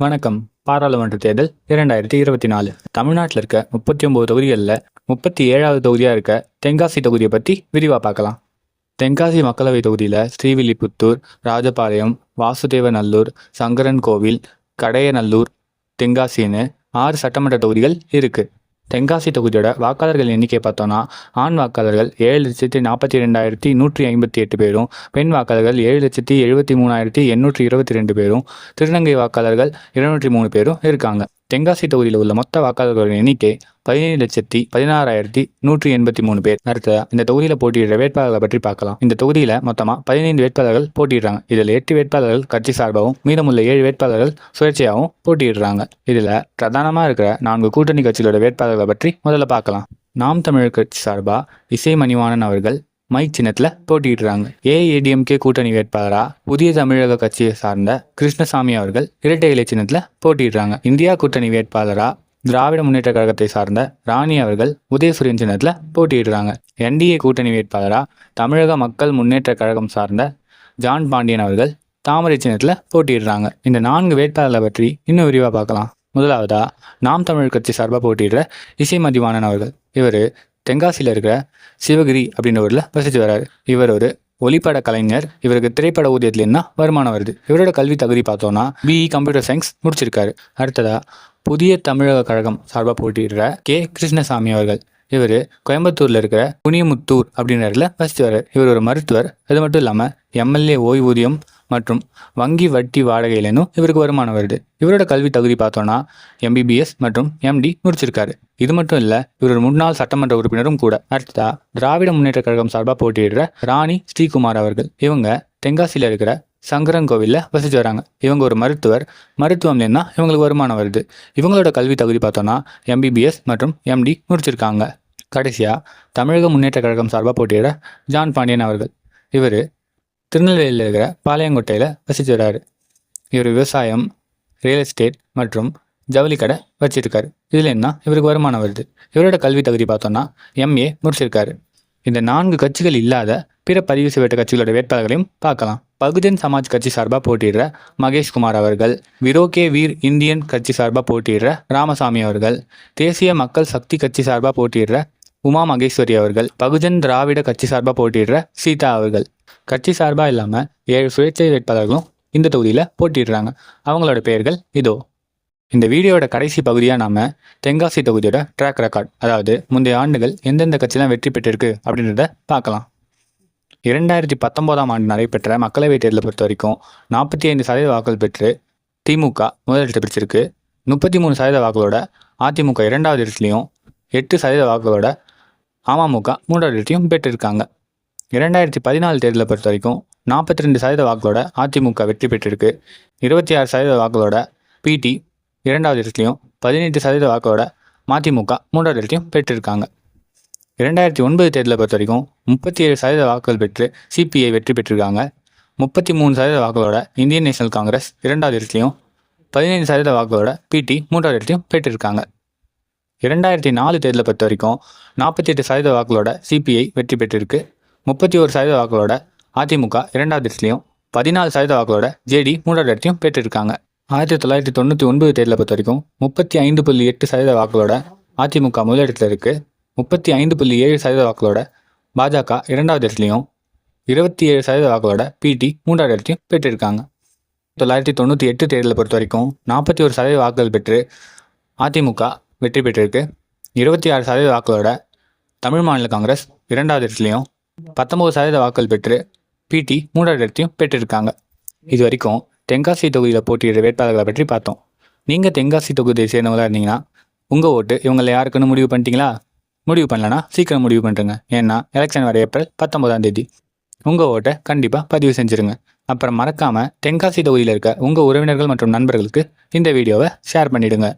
வணக்கம். பாராளுமன்ற தேர்தல் இரண்டாயிரத்தி இருபத்தி நாலு. தமிழ்நாட்டில் இருக்க முப்பத்தி ஒன்பது தொகுதிகளில் முப்பத்தி ஏழாவது தொகுதியாக இருக்க தென்காசி தொகுதியை பற்றி விரிவாக பார்க்கலாம். தென்காசி மக்களவை தொகுதியில் ஸ்ரீவில்லிபுத்தூர் ராஜபாளையம் வாசுதேவநல்லூர் சங்கரன் கோவில் கடையநல்லூர் தென்காசின்னு ஆறு சட்டமன்ற தொகுதிகள் இருக்குது தென்காசி தொகுதியோட வாக்காளர்கள் எண்ணிக்கை பார்த்தோன்னா ஆண் வாக்காளர்கள் ஏழு லட்சத்தி நாற்பத்தி ரெண்டாயிரத்தி நூற்றி ஐம்பத்தி எட்டு பேரும் பெண் வாக்காளர்கள் ஏழு லட்சத்தி எழுபத்தி மூணாயிரத்தி எண்ணூற்றி இருபத்தி ரெண்டு பேரும் திருநங்கை வாக்காளர்கள் இருநூற்றி மூணு பேரும் இருக்காங்க. தென்காசி தொகுதியில் உள்ள மொத்த வாக்காளர்களின் எண்ணிக்கை பதினேழு லட்சத்தி பதினாறாயிரத்தி நூற்றி எண்பத்தி மூணு பேர். அடுத்ததா இந்த தொகுதியில் போட்டியிடுற வேட்பாளர்களை பற்றி பார்க்கலாம். இந்த தொகுதியில் மொத்தமாக பதினைந்து வேட்பாளர்கள் போட்டியிடுறாங்க. இதில் எட்டு வேட்பாளர்கள் கட்சி சார்பாகவும் மீதமுள்ள ஏழு வேட்பாளர்கள் சுயேட்சையாகவும் போட்டியிடுறாங்க. இதில் பிரதானமாக இருக்கிற நான்கு கூட்டணி கட்சிகளோட வேட்பாளர்களை பற்றி முதல்ல பார்க்கலாம். நாம் தமிழர் கட்சி சார்பாக இசை மணிவாணன் அவர்கள் மைக் சின்னத்தில் போட்டியிடுறாங்க. ஏஏடிஎம்கே கூட்டணி வேட்பாளராக புதிய தமிழக கட்சியை சார்ந்த கிருஷ்ணசாமி அவர்கள் இரட்டை இலை சின்னத்தில் போட்டியிடுறாங்க. இந்தியா கூட்டணி வேட்பாளராக திராவிட முன்னேற்ற கழகத்தை சார்ந்த ராணி அவர்கள் உதயசூரியன் சின்னத்தில் போட்டியிடுறாங்க. என்டிஏ கூட்டணி வேட்பாளராக தமிழக மக்கள் முன்னேற்ற கழகம் சார்ந்த ஜான் பாண்டியன் அவர்கள் தாமரை சின்னத்தில் போட்டியிடுறாங்க. இந்த நான்கு வேட்பாளர்களை பற்றி இன்னும் விரிவாக பார்க்கலாம். முதலாவதா நாம் தமிழ் கட்சி சார்பாக போட்டியிடுற இசை மதிவாணன் அவர்கள். இவர் தென்காசியில் இருக்கிற சிவகிரி அப்படின்ற ஊரில் வசித்து வர்றாரு. இவர் ஒரு ஒளிப்பட கலைஞர் இவருக்கு திரைப்பட ஊதியத்துலேருந்து தான் வருமானம் வருது? இவரோட கல்வி தகுதி பார்த்தோன்னா பிஇ கம்ப்யூட்டர் சயின்ஸ் முடிச்சிருக்காரு. அடுத்ததா புதிய தமிழக கழகம் சார்பாக போட்டியிடுற கே. கிருஷ்ணசாமி அவர்கள். இவர் கோயம்புத்தூரில் இருக்கிற புனியமுத்தூர் அப்படின்ற இடத்துல வசித்து வர்றார் இவர் ஒரு மருத்துவர். அது மட்டும் இல்லாமல் எம்எல்ஏ ஓய்வூதியம் மற்றும் வங்கி வட்டி வாடகையிலேருந்தும் இவருக்கு வருமானம் வருது. இவரோட கல்வி தகுதி பார்த்தோன்னா எம்பிபிஎஸ் மற்றும் எம்டி முடிச்சிருக்காரு. இது மட்டும் இல்லை இவர் முன்னாள் சட்டமன்ற உறுப்பினரும் கூட. அடுத்ததா திராவிட முன்னேற்ற கழகம் சார்பாக போட்டியிடுற ராணி ஸ்ரீகுமார் அவர்கள். இவங்க தென்காசியில் இருக்கிற சங்கரங்கோவிலில் வசித்து வராங்க. இவங்க ஒரு மருத்துவர். மருத்துவம் தான் இவங்களுக்கு வருமானம் வருது. இவங்களோட கல்வி தகுதி பார்த்தோன்னா எம்பிபிஎஸ் மற்றும் எம்டி முடிச்சிருக்காங்க. கடைசியாக தமிழக முன்னேற்ற கழகம் சார்பாக போட்டியிட ஜான் பாண்டியன் அவர்கள். இவர் திருநெல்வேலியில் இருக்கிற பாளையங்கோட்டையில் வசித்து வர்றார் இவர் விவசாயம் ரியல் எஸ்டேட் மற்றும் ஜவுளி கடை வச்சிருக்காரு. இதில் என்ன? இவருக்கு வருமானம் வருது. இவரோட கல்வி தகுதி பார்த்தோன்னா எம்ஏ முடிச்சிருக்காரு. இந்த நான்கு கட்சிகள் இல்லாத பிற பதிவு செய்யப்பட்ட கட்சிகளோட வேட்பாளர்களையும் பார்க்கலாம். பகுஜன் சமாஜ் கட்சி சார்பாக போட்டியிடுற மகேஷ்குமார் அவர்கள் விரோகே வீர் இந்தியன் கட்சி சார்பாக போட்டியிடுற ராமசாமி அவர்கள் தேசிய மக்கள் சக்தி கட்சி சார்பாக போட்டியிடுற உமா மகேஸ்வரி அவர்கள் பகுஜன் திராவிட கட்சி சார்பாக போட்டியிடுற சீதா அவர்கள். கட்சி சார்பாக இல்லாமல் ஏழு சுயேட்சை வேட்பாளர்களும் இந்த தொகுதியில் போட்டிடுறாங்க அவங்களோட பெயர்கள் இதோ. இந்த வீடியோட கடைசி பகுதியாக நாம தென்காசி தொகுதியோட ட்ராக் ரெக்கார்ட் அதாவது முந்தைய ஆண்டுகள் எந்தெந்த கட்சிலாம் வெற்றி பெற்றிருக்கு அப்படின்றத பார்க்கலாம். இரண்டாயிரத்தி பத்தொம்போதாம் ஆண்டு நடைபெற்ற மக்களவைத் தேர்தலை பொறுத்த வரைக்கும் நாற்பத்தி ஐந்து சதவீத வாக்குகள் பெற்று திமுக முதலிடத்தை பிடிச்சிருக்கு. முப்பத்தி மூணு சதவீத வாக்குகளோட அதிமுக இரண்டாவது இடத்துலையும் எட்டு சதவீத வாக்குகளோட அமமுக மூன்றாவது இடத்தையும் பெற்றிருக்காங்க. இரண்டாயிரத்தி பதினாலு தேர்தலை பொறுத்த வரைக்கும் நாற்பத்தி ரெண்டு சதவீத வாக்களோட அதிமுக வெற்றி பெற்றிருக்கு. இருபத்தி ஆறு சதவீத வாக்களோட பிடி இரண்டாவது இடத்துலையும் பதினெட்டு சதவீத வாக்களோட மதிமுக மூன்றாவது இடத்தையும் பெற்றிருக்காங்க. இரண்டாயிரத்தி ஒன்பது தேர்தலை பொறுத்த வரைக்கும் முப்பத்தி ஏழு சதவீத வாக்குகள் பெற்று சிபிஐ வெற்றி பெற்றிருக்காங்க. முப்பத்தி மூணு சதவீத வாக்குகளோட இந்தியன் நேஷனல் காங்கிரஸ் இரண்டாவது இடத்துலையும் பதினைந்து சதவீத வாக்குகளோட பிடி மூன்றாவது இடத்தையும் பெற்றிருக்காங்க. இரண்டாயிரத்தி நாலு தேர்தலை பொறுத்த வரைக்கும் நாற்பத்தி எட்டு சதவீத வாக்குகளோட சிபிஐ வெற்றி பெற்றிருக்கு. முப்பத்தி ஒரு சதவீத வாக்குகளோட அதிமுக இரண்டாவது இடத்துலையும் பதினாலு சதவீத வாக்குகளோட ஜேடி மூன்றாவது இடத்தையும் பெற்றிருக்காங்க. ஆயிரத்தி தொள்ளாயிரத்தி தொண்ணூற்றி ஒன்பது தேர்தலை பொறுத்த வரைக்கும் முப்பத்தி ஐந்து புள்ளி எட்டு சதவீத வாக்குகளோட அதிமுக முதலிடத்தில் இருக்குது முப்பத்தி ஐந்து புள்ளி ஏழு சதவீத வாக்குகளோட பாஜக இரண்டாவது இடத்துலையும் இருபத்தி ஏழு சதவீத வாக்குகளோட பிடி மூன்றாவது இடத்தையும் பெற்றிருக்காங்க. தொள்ளாயிரத்தி தொண்ணூற்றி எட்டு தேர்தலை பொறுத்த வரைக்கும் நாற்பத்தி ஒரு சதவீத வாக்குகள் பெற்று அதிமுக வெற்றி பெற்றிருக்கு. இருபத்தி ஆறு சதவீத வாக்குகளோட தமிழ் மாநில காங்கிரஸ் இரண்டாவது இடத்துலையும் பத்தொம்பது சதவீத வாக்குகள் பெற்று பிடி மூன்றாவது இடத்தையும் பெற்றிருக்காங்க. இது வரைக்கும் தென்காசி தொகுதியில் போட்டியிடுற வேட்பாளர்களை பற்றி பார்த்தோம். நீங்கள் தென்காசி தொகுதியை சேர்ந்தவங்களா இருந்தீங்கன்னா உங்கள் ஓட்டு இவங்களை யாருக்குன்னு முடிவு பண்ணிட்டீங்களா? முடிவு பண்ணலன்னா சீக்கிரம் முடிவு பண்ணுறங்க ஏன்னா எலெக்ஷன் வர ஏப்ரல் பத்தொன்பதாம் தேதி. உங்கள் ஓட்டை கண்டிப்பாக பதிவு செஞ்சுருங்க. அப்புறம் மறக்காமல் தென்காசி தொகுதியில் இருக்க உங்கள் உறவினர்கள் மற்றும் நண்பர்களுக்கு இந்த வீடியோவை ஷேர் பண்ணிவிடுங்க